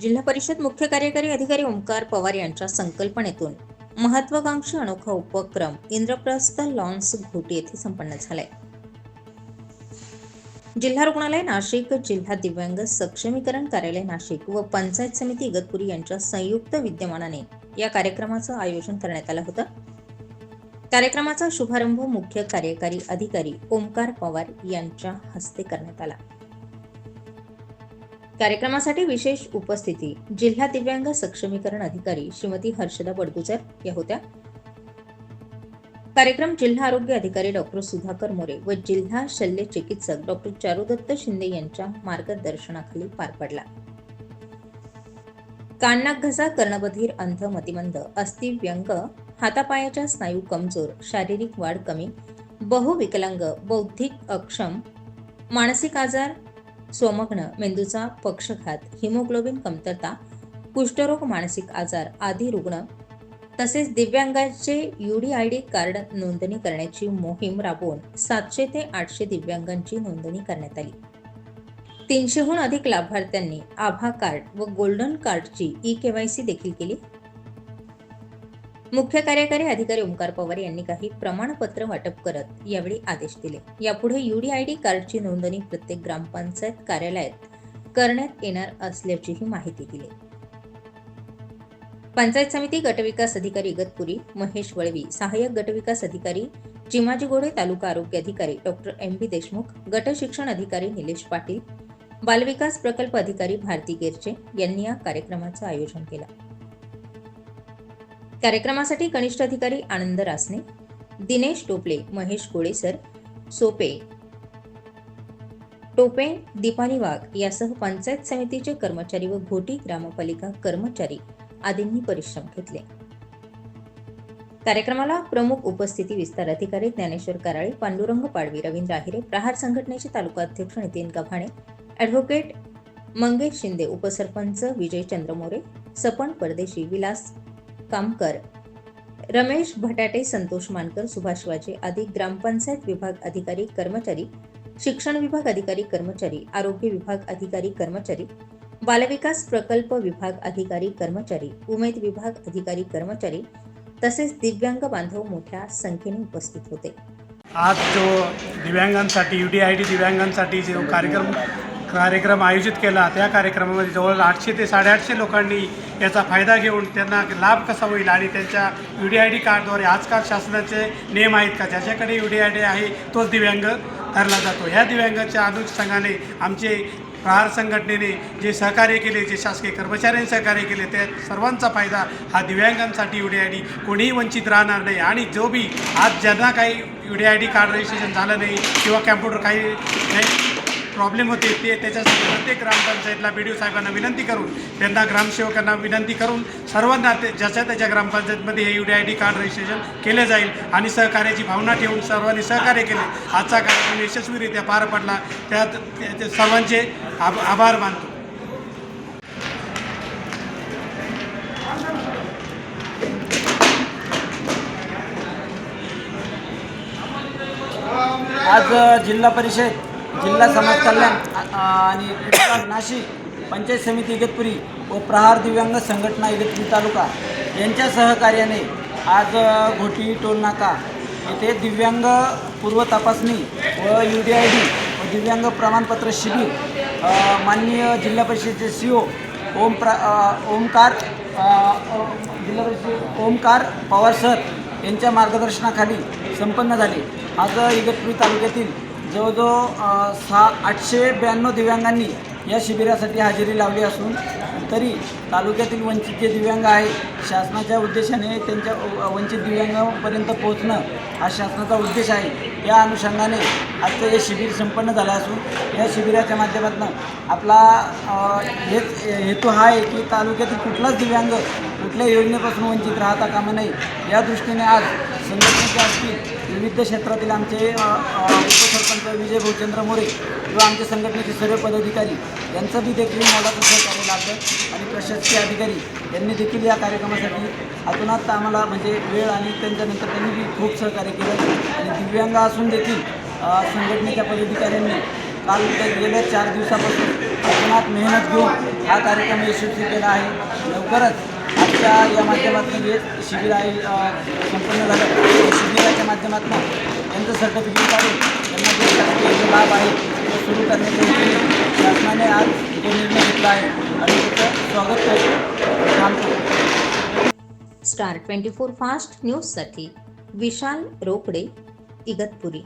जिल्हा परिषद मुख्य कार्यकारी अधिकारी ओमकार पवार यांच्या संकल्पनेतून महत्वाकांक्षी अनोखा उपक्रम इंद्रप्रस्थ लॉन्स घोट येथे संपन्न झालाय. जिल्हा रुग्णालय नाशिक जिल्हा दिव्यांग सक्षमीकरण कार्यालय नाशिक व पंचायत समिती इगतपुरी यांच्या संयुक्त विद्यमानाने या कार्यक्रमाचं आयोजन करण्यात आलं होतं. कार्यक्रमाचा शुभारंभ मुख्य कार्यकारी अधिकारी ओमकार पवार यांच्या हस्ते करण्यात आला. कार्यक्रमासाठी विशेष उपस्थिती जिल्हा दिव्यांग सक्षमीकरण अधिकारी श्रीमती हर्षदा बडगुजर या होत्या. कार्यक्रम जिल्हा आरोग्य अधिकारी डॉक्टर सुधाकर मोरे व जिल्हा शल्य चिकित्सक डॉक्टर चारुदत्त शिंदे यांच्या मार्गदर्शनाखाली पार पडला. काननाक घसा कर्णबधीर अंध मतिमंद अस्थिव्यंग हातापायाच्या स्नायू कमजोर शारीरिक वाढ कमी बहुविकलांग बौद्धिक अक्षम मानसिक आजार स्वमग्न मेंदूचा पक्षघात हिमोग्लोबिन कमतरता कुष्ठरोग मानसिक आजार आदी रुग्ण तसेच दिव्यांगांचे यूडीआयडी कार्ड नोंदणी करण्याची मोहीम राबवून सातशे ते आठशे दिव्यांगांची नोंदणी करण्यात आली. तीनशेहून अधिक लाभार्थ्यांनी आभा कार्ड व गोल्डन कार्डची ई केवायसी देखील केली. मुख्य कार्यकारी अधिकारी ओंकार पवार यांनी काही प्रमाणपत्र वाटप करत यावेळी आदेश दिले. यापुढे युडीआयडी कार्डची नोंदणी प्रत्येक ग्रामपंचायत कार्यालयात करण्यात येणार असल्याचीही माहिती दिली. पंचायत समिती गटविकास अधिकारी इगतपुरी महेश वळवी सहाय्यक गटविकास अधिकारी चिमाजी गोडे तालुका आरोग्य अधिकारी डॉक्टर एम बी देशमुख गट शिक्षण अधिकारी निलेश पाटील बालविकास प्रकल्प अधिकारी भारती गेरचे यांनी या कार्यक्रमाचं आयोजन केलं. कार्यक्रमासाठी कनिष्ठ अधिकारी आनंद रासने दिनेश टोपले महेश गोळेसर सोपे टोपे दीपाली वाघ यासह पंचायत समितीचे कर्मचारी व घोटी ग्रामपालिका कर्मचारी आदींनी परिश्रम घेतले. कार्यक्रमाला प्रमुख उपस्थिती विस्तार अधिकारी ज्ञानेश्वर कराळे पांडुरंग पाडवी रवींद्र आहिरे प्रहार संघटनेचे तालुका अध्यक्ष नितीन गव्हाणे ॲडव्होकेट मंगेश शिंदे उपसरपंच विजय चंद्रमोरे सपन परदेशी विलास कामकर रमेश भटाटे संतोष मानकर सुभाष वाजे आदी ग्रामपंचायत विभाग अधिकारी कर्मचारी शिक्षण विभाग अधिकारी कर्मचारी आरोग्य विभाग अधिकारी कर्मचारी बालविकास प्रकल्प विभाग अधिकारी कर्मचारी उमेद विभाग अधिकारी कर्मचारी तसेच दिव्यांग बांधव मोठ्या संख्येने उपस्थित होते. आज जो दिव्यांगांसाठी यू डी आय डी दिव्यांगांसाठी जो कार्यक्रम कार्यक्रम आयोजित केला. त्या कार्यक्रमामध्ये जवळ आठशे ते साडेआठशे लोकांनी याचा फायदा घेऊन त्यांना लाभ कसा होईल आणि त्यांच्या यू डी आय डी कार्डद्वारे आजकाल शासनाचे नियम आहेत का? ज्याच्याकडे यू डी आय डी आहे तोच दिव्यांग धरला जातो. ह्या दिव्यांगाच्या अनुषंगाने आमचे प्रहार संघटनेने जे सहकार्य केले जे शासकीय कर्मचाऱ्यांनी सहकार्य केले त्या सर्वांचा फायदा हा दिव्यांगांसाठी यू डी आय डी कोणीही वंचित राहणार नाही. आणि जो बी आज ज्यांना काही U D I D card registration झालं नाही किंवा कॅम्प्युटर काही नाही प्रॉब्लेम होते ते त्याच्यासाठी प्रत्येक ग्रामपंचायतला बी डी ओ साहेबांना विनंती करून त्यांना ग्रामसेवकांना विनंती करून सर्वांना ते ज्याच्या त्याच्या ग्रामपंचायतमध्ये हे U D I D card registration केले जाईल आणि सहकार्याची भावना ठेवून सर्वांनी सहकार्य केले. आजचा कार्यक्रम यशस्वीरित्या पार पडला. त्यात त्या- सर्वांचे आभ आभार मानतो. आज जिल्हा परिषद जिल्हा समाज कल्याण आणि नाशिक पंचायत समिती इगतपुरी व प्रहार दिव्यांग संघटना इगतपुरी तालुका यांच्या सहकार्याने आज घोटी टोलनाका येथे दिव्यांग पूर्व तपासणी व यू डी आय डी व दिव्यांग प्रमाणपत्र शिबिर माननीय जिल्हा परिषदेचे सी ओ ओम प्रा ओमकार जिल्हा परिषद ओमकार पवार सर यांच्या मार्गदर्शनाखाली संपन्न झाले. आज इगतपुरी तालुक्यातील जवळजवळ सहा आठशे ब्याण्णव दिव्यांगांनी या शिबिरासाठी हजेरी लावली असून तरी तालुक्यातील वंचित जे दिव्यांग आहे शासनाच्या उद्देशाने त्यांच्या वंचित दिव्यांगापर्यंत पोहोचणं हा शासनाचा उद्देश आहे. या अनुषंगाने आजचं हे शिबिर संपन्न झालं असून या शिबिराच्या माध्यमातून आपला हेच हेतू हा आहे की तालुक्यातील कुठलाच दिव्यांग कुठल्या योजनेपासून वंचित राहता कामा नये. या दृष्टीने आज संघटनेचे असतील विविध क्षेत्रातील आमचे उपसरपंच विजय भाऊचंद्र मोरे किंवा आमचे संघटनेचे सर्व पदाधिकारी यांचं बी देखील मोलाचं सहकार्य लाभलं आणि प्रशासकीय अधिकारी यांनी देखील या कार्यक्रमासाठी अतोनात आम्हाला म्हणजे वेळ आणि त्यांच्यानंतर त्यांनी बी खूप सहकार्य केलं. आणि दिव्यांग असून देखील संघटनेच्या पदाधिकाऱ्यांनी काल गेल्या चार दिवसापासून आपण अतोनात मेहनत घेऊन हा कार्यक्रम यशस्वी केला आहे. लवकरच शिबिराच्या या माध्यमातून जे शिबिर आहे संपन्न झालं. शिबिराच्या माध्यमातून त्यांचं सर्टिफिकेट काढून त्यांना जे शासकीय जे लाभ आहे ते सुरू करण्याच्या शासनाने आज जो निर्णय घेतला आहे. आणि त्याचं स्वागत करतो. थांबतो स्टार ट्वेंटी फोर फास्ट न्यूजसाठी विशाल रोकडे इगतपुरी.